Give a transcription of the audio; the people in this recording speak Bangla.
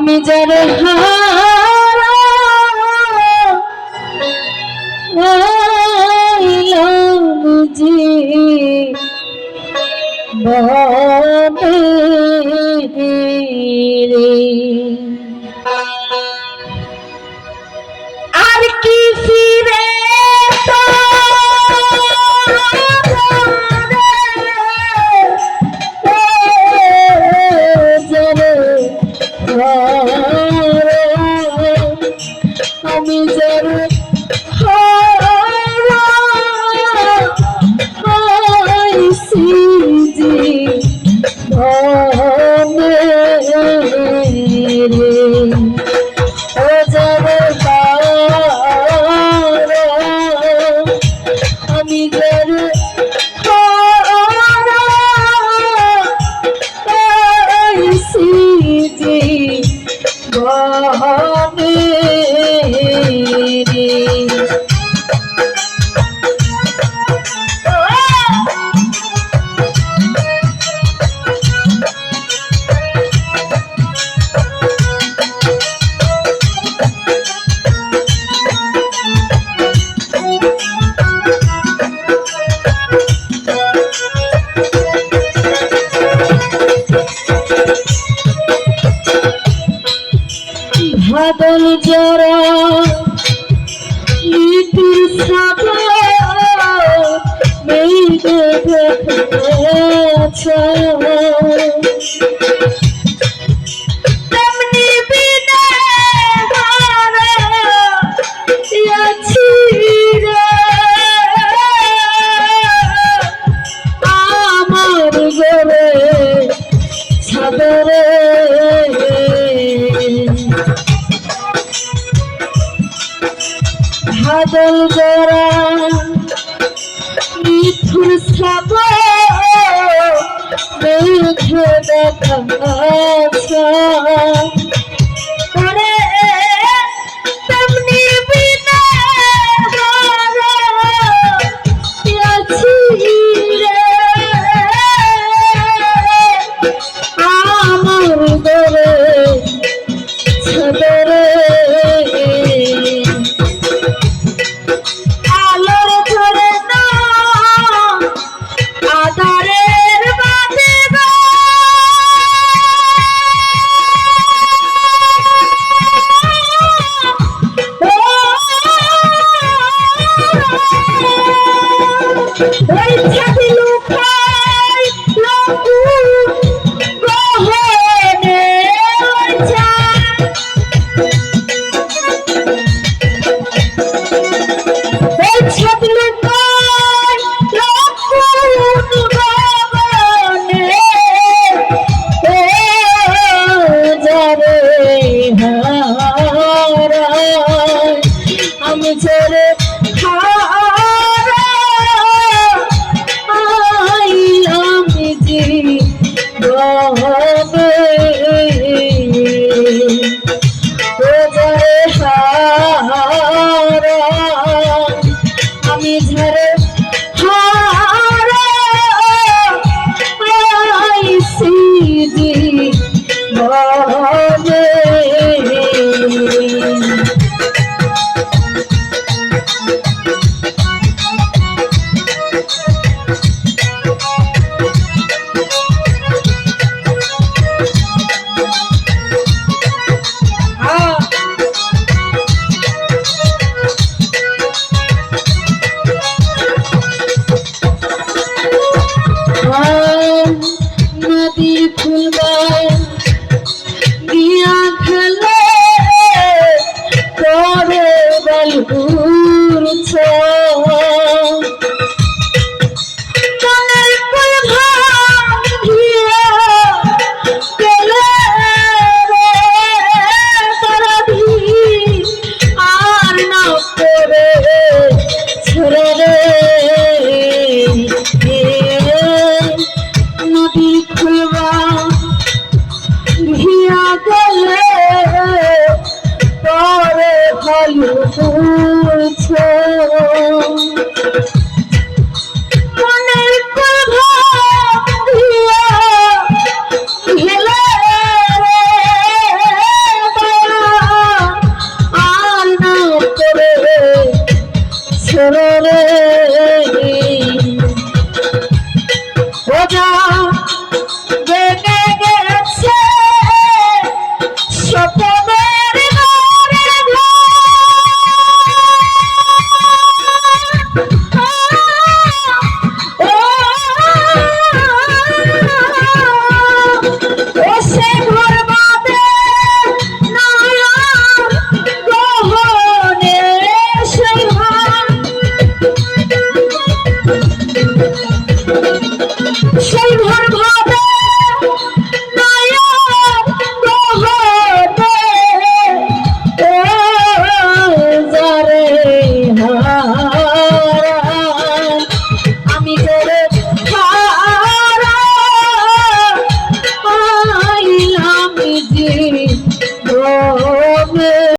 আমি যার হাজি আর কি ফিরে मेरी বাদল জরা ঋতুর সাগর মেয়ে বাদল গোরা মিথুন সাপ দেখা is 我终天。Show